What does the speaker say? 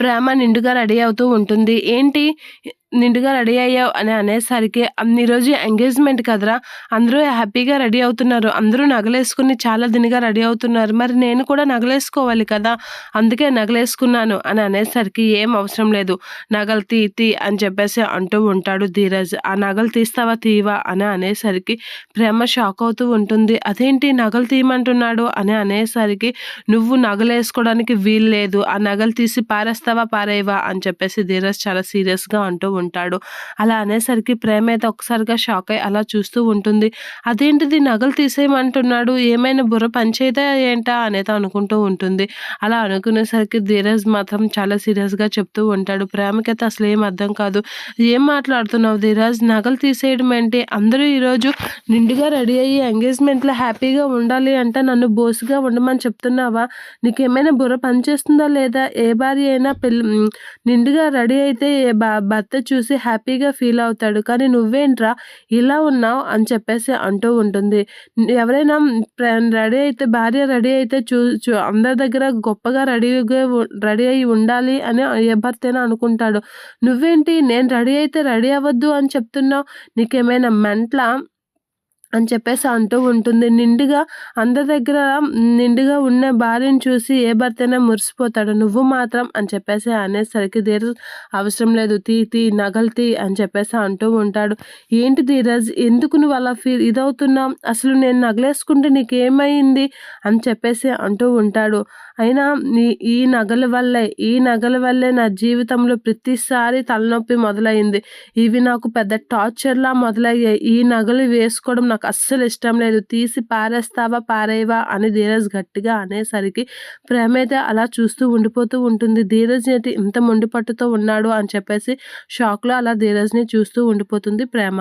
ప్రేమ నిండుగా రెడీ అవుతూ ఉంటుంది. ఏంటి? నిండుగా రెడీ అయ్యావు అని అనేసరికి అన్ని రోజు ఎంగేజ్మెంట్ కదరా? అందరూ హ్యాపీగా రెడీ అవుతున్నారు. అందరూ నగలేసుకుని చాలా దినిగా రెడీ అవుతున్నారు. మరి నేను కూడా నగలేసుకోవాలి కదా? అందుకే నగలేసుకున్నాను అని అనేసరికి ఏం అవసరం లేదు. నగలు తీ తీ అని చెప్పేసి అంటూ ఉంటాడు ధీరజ్. ఆ నగలు తీస్తావా తీవా? అని అనేసరికి ప్రేమ షాక్ అవుతూ ఉంటుంది. అదేంటి నగలు తీయమంటున్నాడు? అని అనేసరికి నువ్వు నగలేసుకోవడానికి వీలు లేదు ఆ నగలు తీసి పారేస్తావా పారేవా అని చెప్పేసి ధీరజ్ చాలా సీరియస్గా అంటూ ఉంటాడు. అలా అనేసరికి ప్రేమ అయితే ఒకసారిగా షాక్ అయ్యి అలా చూస్తూ ఉంటుంది. అదేంటిది నగలు తీసేయమంటున్నాడు? ఏమైనా బుర్ర పంచేదా ఏంటా? అనేది అనుకుంటూ ఉంటుంది. అలా అనుకునేసరికి ధీరజ్ మాత్రం చాలా సీరియస్గా చెప్తూ ఉంటాడు. ప్రేమకైతే అసలు ఏం అర్థం కాదు. ఏం మాట్లాడుతున్నావు ధీరజ్? నగలు తీసేయడం ఏంటి? అందరూ ఈరోజు నిండుగా రెడీ అయ్యి ఎంగేజ్మెంట్లో హ్యాపీగా ఉండాలి అంటే నన్ను బోసుగా ఉండమని చెప్తున్నావా? నీకేమైనా బుర్ర పనిచేస్తుందా లేదా? ఏ భార్య అయినా పెళ్ళి నిండుగా రెడీ అయితే ఏ భర్త చూసి హ్యాపీగా ఫీల్ అవుతాడు. కానీ నువ్వేంట్రా ఇలా ఉన్నావు? అని చెప్పేసి అంటూ ఉంటుంది. ఎవరైనా రెడీ అయితే భార్య రెడీ అయితే చూ చూ అందరి దగ్గర గొప్పగా రెడీగా రెడీ అయి ఉండాలి అని ఏ భర్తైనా అనుకుంటాడు. నువ్వేంటి? నేను రెడీ అయితే రెడీ అవ్వద్దు అని చెప్తున్నావు? నీకేమైనా మెంట్ల? అని చెప్పేసి అంటూ ఉంటుంది. నిండుగా అందరి దగ్గర నిండుగా ఉన్న భార్యను చూసి ఏ భర్తైనా మురిసిపోతాడు. నువ్వు మాత్రం అని చెప్పేసి అనేసరికి ధీరజ్ అవసరం లేదు. తీ తీ నగలు తీ అని చెప్పేసి అంటూ ఉంటాడు. ఏంటి ధీరజ్ ఎందుకు నువ్వు అలా ఫీల్ ఇదవుతున్నావు? అసలు నేను నగలేసుకుంటే నీకేమైంది? అని చెప్పేసి అంటూ ఉంటాడు. అయినా నీ ఈ నగల వల్లే ఈ నగల వల్లే నా జీవితంలో ప్రతిసారి తలనొప్పి మొదలైంది. ఇవి నాకు పెద్ద టార్చర్లా మొదలయ్యాయి. ఈ నగలు వేసుకోవడం నాకు అస్సలు ఇష్టం లేదు. తీసి పారేస్తావా పారేవా అని ధీరజ్ గట్టిగా అనేసరికి ప్రేమేద అలా చూస్తూ ఉండిపోతూ ఉంటుంది. ధీరజ్ ఏంటి ఇంత మొండిపట్టుతో ఉన్నాడు అని చెప్పేసి షాక్లో అలా ధీరజ్ని చూస్తూ ఉండిపోతుంది ప్రేమ.